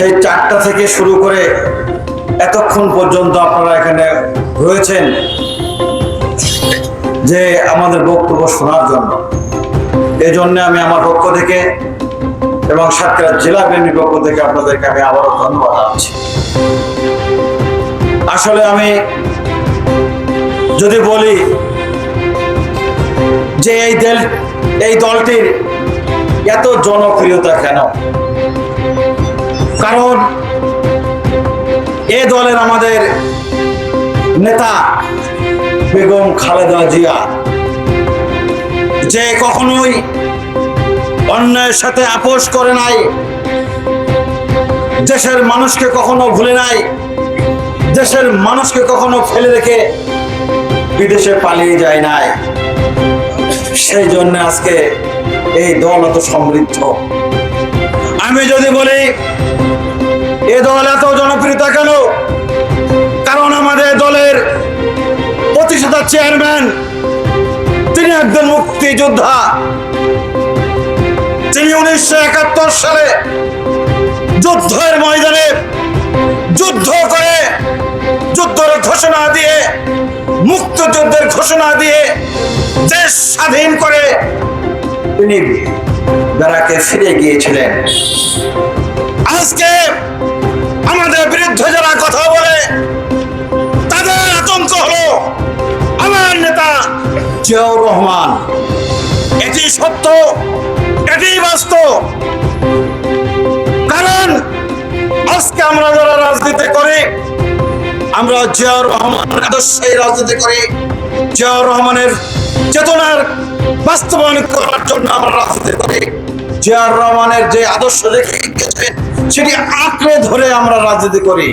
সেই চারটা থেকে শুরু করে এতক্ষণ পর্যন্ত আপনারা এখানে রয়েছেন যে আমাদের বক্তব্য শোনার জন্য। এই জন্য আমি আমার পক্ষ থেকে এবং সাতক্ষীরা জেলা বিএনপির পক্ষ থেকে আপনাদেরকে আমি আবারও ধন্যবাদ জানাচ্ছি। আসলে আমি যদি বলি যে এই দল এই দলটির এত জনপ্রিয়তা কেন? কারণ এ দলের আমাদের নেতা বেগম খালেদা জিয়া, যে কখনোই অন্যায়ের সাথে আপোষ করে নাই, দেশের মানুষকে কখনো ভুলে নাই, দেশের মানুষকে কখনো ফেলে রেখে বিদেশে পালিয়ে যায় নাই। সেই জন্য আজকে এই দল এত সমৃদ্ধ। আমি যদি বলি, এ দল এত জনপ্রিয়তা কেন? কারণ আমাদের দলের প্রতিষ্ঠাতা চেয়ারম্যান, তিনি একজন মুক্তিযোদ্ধা। তিনি উনিশশো একাত্তর সালে যুদ্ধের ময়দানে যুদ্ধ করে যুদ্ধের ঘোষণা দিয়ে, মুক্তযুদ্ধের ঘোষণা দিয়ে দেশ স্বাধীন করে তিনি বেড়াকে ফিরে গিয়েছিলেন। আজকে আমাদের বিরুদ্ধে যারা কথা বলে, তাদের আতঙ্ক হলো আমার নেতা জিয়াউর রহমান। এটি সত্য এটি বাস্তব। কারণ আজকে আমরা যারা রাজনীতি করি, আমরা জিয়াউর রহমানের আদর্শে রাজনীতি করি। জিয়াউর রহমানের চেতনার বাস্তবায়ন করার জন্য আমরা রাজনীতি করি। জিয়াউর রহমানের যে আদর্শ রেখে গেছেন সেটি আঁকড়ে ধরে আমরা রাজনীতি করি।